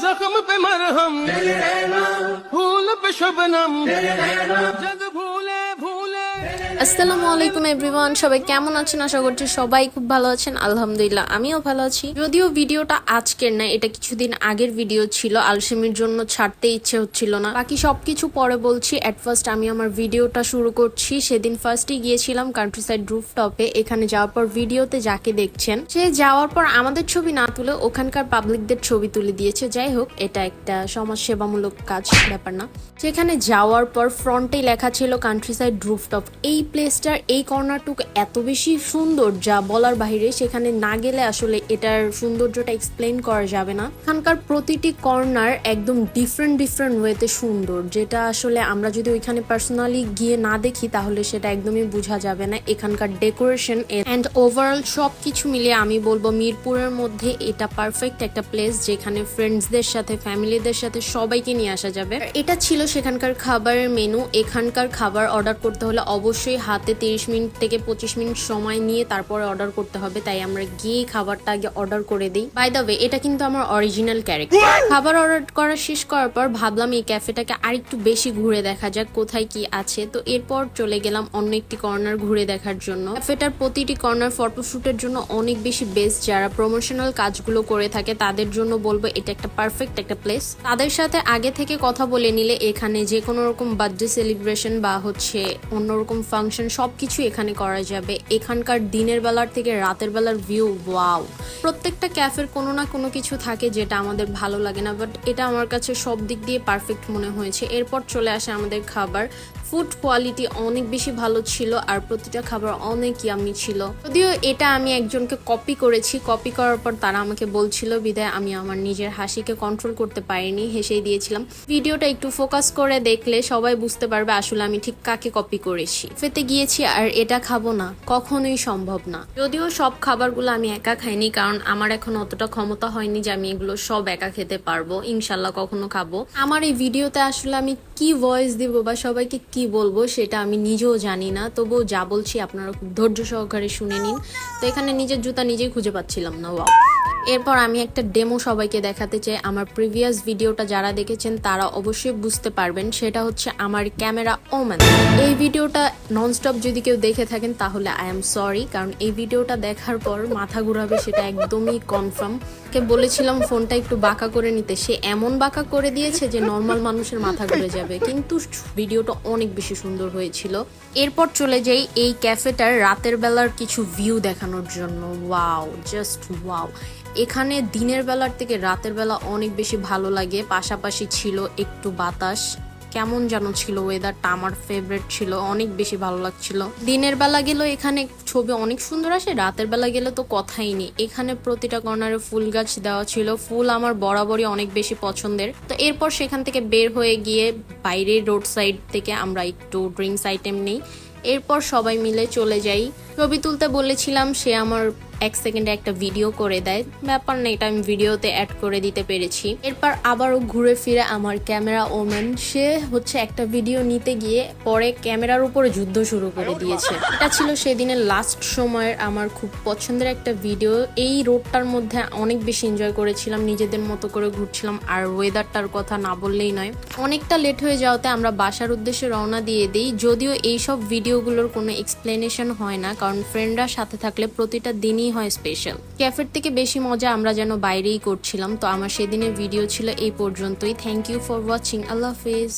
जख्म पे मरहम फूल पे शबनम जग भूले भूले আসসালামু আলাইকুম এভরিওয়ান, সবাই কেমন আছেন? আশা করছি সবাই খুব ভালো আছেন। আলহামদুলিল্লাহ, আমিও ভালো আছি। যদিও ভিডিওটা আজকের না, এটা কিছুদিন আগের ভিডিও ছিল, আলসেমির জন্য ছাড়তে ইচ্ছে হচ্ছিল না। বাকি সবকিছু পরে বলছি এট ফার্স্ট আমি আমার ভিডিওটা শুরু করছি। সেদিন ফার্স্টে গিয়েছিলাম কান্ট্রি সাইড রুফ টপে এখানে যাওয়ার পর ভিডিওতে যাকে দেখছেন, সে যাওয়ার পর আমাদের ছবি না তুলে ওখানকার পাবলিকদের ছবি তুলে দিয়েছে। যাই হোক, এটা একটা সমাজ সেবামূলক কাজ, ব্যাপার না। সেখানে যাওয়ার পর ফ্রন্টে লেখা ছিল কান্ট্রি সাইড রুফটপ এই প্লেসটার এই কর্নারটুকু এত বেশি সুন্দর যা বলার বাইরে সেখানে না গেলে আসলে এটার সৌন্দর্যটা এক্সপ্লেন করা যাবে না। এখানকার প্রতিটি কর্নার একদম ডিফারেন্ট ডিফারেন্ট ওয়েতে সুন্দর। যেটা আসলে আমরা যদি ওইখানে পার্সোনালি গিয়ে না দেখি, তাহলে সেটা একদমই বোঝা যাবে না। এখানকার ডেকোরেশন অ্যান্ড ওভারঅল সব কিছু মিলিয়ে আমি বলব মিরপুরের মধ্যে এটা পারফেক্ট একটা প্লেস যেখানে ফ্রেন্ডসদের সাথে ফ্যামিলিদের সাথে সবাইকে নিয়ে আসা যাবে। এটা ছিল সেখানকার খাবারের মেনু এখানকার খাবার অর্ডার করতে হলে অবশ্যই হাতে তিরিশ মিনিট থেকে পঁচিশ মিনিট সময় নিয়ে তারপরে অর্ডার করতে হবে তাই আমরা গিয়ে খাবারটা আগে অর্ডার করে দিই। বাই দ্য ওয়ে এটা কিন্তু আমার অরিজিনাল ক্যারেক্টার খাবার অর্ডার করা শেষ করার পর ভাবলাম এই ক্যাফেটাকে আরেকটু বেশি ঘুরে দেখা যাক কোথায় কি আছে। তো এরপর চলে গেলাম অন্য একটি কর্নার ঘুরে দেখার জন্য। ক্যাফেটার প্রতিটি কর্নার ফটোশুটের জন্য অনেক বেশি বেস্ট যারা প্রমোশনাল কাজগুলো করে থাকে তাদের জন্য বলব এটা একটা পারফেক্ট একটা প্লেস তাদের সাথে আগে থেকে কথা বলে নিলে এখানে যে কোনো রকম বার্থডে সেলিব্রেশন বা হচ্ছে অন্যরকম ফাংশন সবকিছু এখানে করা যাবে। এখানকার দিনের বেলার থেকে রাতের বেলার ভিউ ওয়াও প্রত্যেকটা ক্যাফের কোনো না কোনো কিছু থাকে যেটা আমাদের ভালো লাগে না বাট এটা আমার কাছে সব দিক দিয়ে পারফেক্ট মনে হয়েছে। এরপর চলে আসে আমাদের খাবার ফুড কোয়ালিটি অনেক বেশি ভালো ছিল আর প্রতিটা খাবার অনেক ইয়ামি ছিল। যদিও এটা আমি একজনকে কপি করেছি কপি করার পর তারা আমাকে বলছিল, বিদায়, আমি আমার নিজের হাসিকে কন্ট্রোল করতে পারিনি, হেসেই দিয়েছিলাম। ভিডিওটা একটু ফোকাস করে দেখলে সবাই বুঝতে পারবে আসলে আমি ঠিক কাকে কপি করেছি। ফেতে গিয়েছি আর এটা খাব না, কখনোই সম্ভব না। যদিও সব খাবারগুলো আমি একা খাইনি, কারণ আমার এখন অতটা ক্ষমতা হয়নি যে আমি এগুলো সব একা খেতে পারব ইনশাল্লাহ কখনো খাব। আমার এই ভিডিওতে আসলে আমি কি ভয়েস দিব বা সবাইকে কি বলব সেটা আমি নিজেও জানি না। তবুও যা বলছি আপনারা খুব ধৈর্য সহকারে শুনে নিন। তো এখানে নিজের জুতা নিজেই খুঁজে পাচ্ছিলাম না, ওয়াও। এরপর আমি একটা ডেমো সবাইকে দেখাতে চাই। আমার প্রিভিয়াস ভিডিওটা যারা দেখেছেন, তারা অবশ্যই বুঝতে পারবেন, সেটা হচ্ছে আমার ক্যামেরা ওম্যান এই ভিডিওটা ননস্টপ যদি কেউ দেখে থাকেন, তাহলে আই এম সরি কারণ এই ভিডিওটা দেখার পর মাথা ঘুরাবে, সেটা একদমই কনফার্ম কে বলেছিলাম ফোনটা একটু বাঁকা করে নিতে। সে এমন বাঁকা করে দিয়েছে যে নর্মাল মানুষের মাথা ঘুরে যাবে। কিন্তু ভিডিওটা অনেক বেশি সুন্দর হয়েছিল। এরপর চলে যাই এই ক্যাফেটার রাতের বেলার কিছু ভিউ দেখানোর জন্য। ওয়াও জাস্ট ওয়াও এখানে দিনের বেলার থেকে রাতের বেলা অনেক বেশি ভালো লাগে। পাশাপাশি ছিল একটু বাতাস। কেমন যেন ছিল ওয়েদারটা আমার ফেভারিট ছিল, অনেক বেশি ভালো লাগছিল। দিনের বেলা গেলেও এখানে ছবি অনেক সুন্দর আসে, রাতের বেলা গেলে তো কথাই নেই। এখানে প্রতিটা কর্নারে ফুল গাছ দেওয়া ছিল, ফুল আমার বরাবরই অনেক বেশি পছন্দের। তো এরপর সেখান থেকে বের হয়ে গিয়ে বাইরের রোড সাইড থেকে আমরা একটু ড্রিঙ্কস আইটেম নেই। এরপর সবাই মিলে চলে যাই। ছবি তুলতে বলেছিলাম, সে আমার এক সেকেন্ডে একটা ভিডিও করে দেয়। ব্যাপার না, এটা আমি ভিডিওতে অ্যাড করে দিতে পেরেছি। এরপর আবারও ঘুরে ফিরে আমার ক্যামেরা ওমেন সে হচ্ছে একটা ভিডিও নিতে গিয়ে পরে ক্যামেরার উপরে যুদ্ধ শুরু করে দিয়েছে। এটা ছিল সেদিনের লাস্ট সময়ের আমার খুব পছন্দের একটা ভিডিও এই রোডটার মধ্যে অনেক বেশি এনজয় করেছিলাম, নিজেদের মতো করে ঘুরছিলাম। আর ওয়েদারটার কথা না বললেই নয়, অনেকটা লেট হয়ে যাওয়াতে আমরা বাসার উদ্দেশ্যে রওনা দিয়ে দিই। যদিও এইসব ভিডিওগুলোর কোনো এক্সপ্লেনেশন হয় না, কারণ ফ্রেন্ডরা সাথে থাকলে প্রতিটা দিনই হয় স্পেশাল ক্যাফের থেকে বেশি মজা আমরা যেন বাইরেই করছিলাম, তো আমার সেদিনের ভিডিও ছিল এই পর্যন্তই। থ্যাংক ইউ ফর ওয়াচিং আল্লাহ হাফিজ।